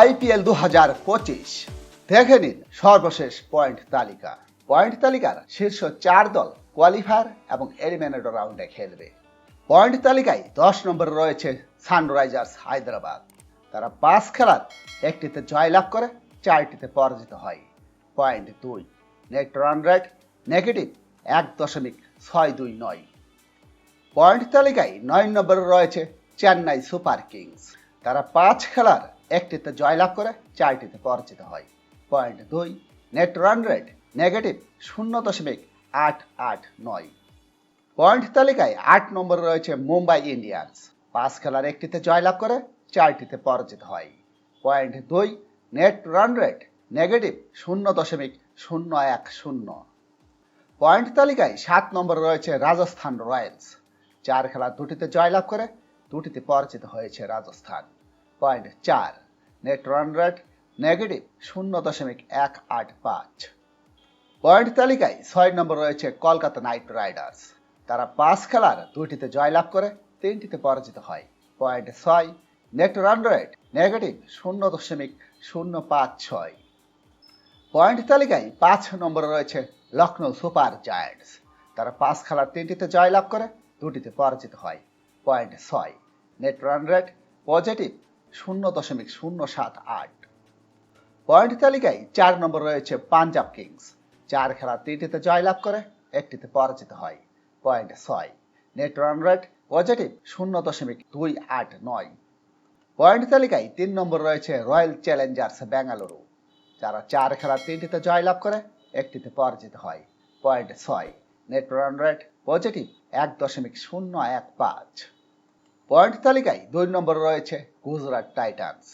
IPL দু হাজার পঁচিশ। দেখে নিন সর্বশেষ পয়েন্ট তালিকা। পয়েন্ট তালিকার শীর্ষ চার দল কোয়ালিফায়ার এবং এলিমিনেটর রাউন্ডে খেলবে। পয়েন্ট তালিকায় দশ নম্বরে রয়েছে সানরাইজার্স হায়দ্রাবাদ। তারা পাঁচ খেলার একটিতে জয়লাভ করে, চারটিতে পরাজিত হয়। পয়েন্ট দুই, নেট রান রেট নেগেটিভ এক দশমিক ছয় দুই নয়। পয়েন্ট তালিকায় নয় নম্বরে রয়েছে চেন্নাই সুপার কিংস। তারা পাঁচ খেলার একটিতে জয়লাভ করে, চারটিতে পরাজিত হয়। পয়েন্ট দুই নেট রান রেট নেগেটিভ শূন্য দশমিক আট আট নয়। পয়েন্ট তালিকায় আট নম্বরে রয়েছে মুম্বাই ইন্ডিয়ান্স। পাঁচ খেলার একটিতে জয়লাভ করে, চারটিতে পরাজিত হয়। পয়েন্ট দুই নেট রান রেট নেগেটিভ শূন্য দশমিক শূন্য এক শূন্য। পয়েন্ট তালিকায় সাত নম্বরে রয়েছে রাজস্থান রয়্যালস। চার খেলা দুটিতে জয়লাভ করে, দুটিতে পরাজিত হয়েছে রাজস্থান। পয়েন্ট চার নেট রান রেট নেগেটিভ শূন্য দশমিক এক আট পাঁচ পয়েন্ট তালিকায় ছয় নম্বর রয়েছে কলকাতা নাইট রাইডার্স তারা পাঁচ খেলার দুটিতে জয়লাভ করে, তিনটিতে পরাজিত হয়। পয়েন্ট ছয় নেট রান রেট নেগেটিভ শূন্য দশমিক শূন্য পাঁচ ছয় পয়েন্ট তালিকায় পাঁচ নম্বরে রয়েছে লখনৌ সুপার জায়ান্টস তারা পাঁচ খেলার তিনটিতে জয়লাভ করে, দুটিতে পরাজিত হয়। পয়েন্ট ছয় নেট রান রেট পজিটিভ শূন্য দশমিক শূন্য সাত আট। পয়েন্ট তালিকায় চার নম্বর রয়েছে পাঞ্জাব কিংস। চার খেলা তিনটিতে জয়লাভ করে, একটিতে পরাজিত হয়। পয়েন্ট ছয়, নেট রান রেট পজিটিভ শূন্য দশমিক দুই আট নয়। পয়েন্ট তালিকায় তিন নম্বর রয়েছে রয়্যাল চ্যালেঞ্জার্স বেঙ্গালুরু। যারা চার খেলা তিনটিতে জয়লাভ করে, একটিতে পরাজিত হয়। পয়েন্ট ছয়, নেট রান রেট পজিটিভ এক দশমিক শূন্য এক পাঁচ। পয়েন্ট তালিকায় দুই নম্বরে রয়েছে গুজরাট টাইটান্স।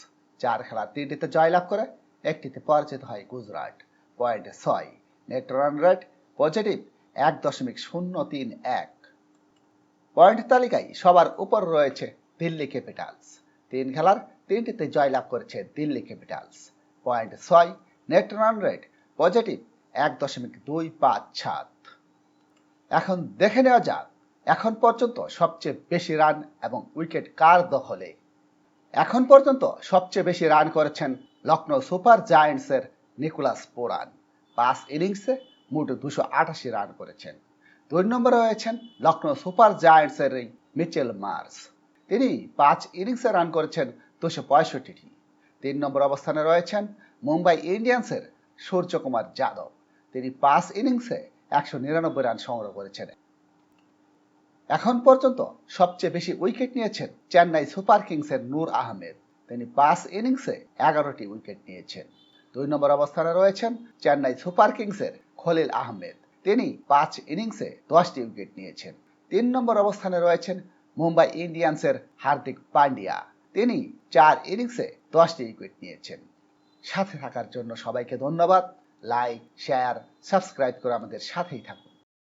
চার খেলা তিনটিতে জয়লাভ করে, একটিতে পরাজিত হয় গুজরাট। পয়েন্ট ছয় নেট রান রেট পজিটিভ এক দশমিক শূন্য তিন এক। পয়েন্ট তালিকায় সবার উপর রয়েছে দিল্লি ক্যাপিটালস। তিন খেলার তিনটিতে জয়লাভ করেছে দিল্লি ক্যাপিটালস। পয়েন্ট ছয় নেট রান রেট পজিটিভ এক দশমিক দুই পাঁচ সাত। এখন দেখে নেওয়া যাক এখন পর্যন্ত সবচেয়ে বেশি রান এবং উইকেট কার দখলে? এখন পর্যন্ত সবচেয়ে বেশি রান করেছেন লখনৌ সুপার জায়ান্টসের নিকোলাস পোরান। পাঁচ ইনিংসে মোট দুশো আটাশি রান করেছেন। দুই নম্বরে রয়েছেন লখনৌ সুপার জায়ান্টসের মিচেল মার্স। তিনি পাঁচ ইনিংসে রান করেছেন দুশো পঁয়ষট্টিটি। তিন নম্বর অবস্থানে রয়েছেন মুম্বাই ইন্ডিয়ান্সের সূর্যকুমার যাদব। তিনি পাঁচ ইনিংসে একশো নিরানব্বই রান সংগ্রহ করেছেন। এখন পর্যন্ত সবচেয়ে বেশি উইকেট নিয়েছেন চেন্নাই সুপার কিংসের নূর আহমেদ। তিনি পাঁচ ইনিংসে এগারোটি উইকেট নিয়েছেন। দুই নম্বর অবস্থানে রয়েছেন চেন্নাই সুপার কিংসের খলিল আহমেদ। তিনি পাঁচ ইনিংসে দশটি উইকেট নিয়েছেন। তিন নম্বর অবস্থানে রয়েছেন মুম্বাই ইন্ডিয়ান্সের হার্দিক পান্ডিয়া। তিনি চার ইনিংসে দশটি উইকেট নিয়েছেন। সাথে থাকার জন্য সবাইকে ধন্যবাদ। লাইক, শেয়ার, সাবস্ক্রাইব করে আমাদের সাথেই থাকুন।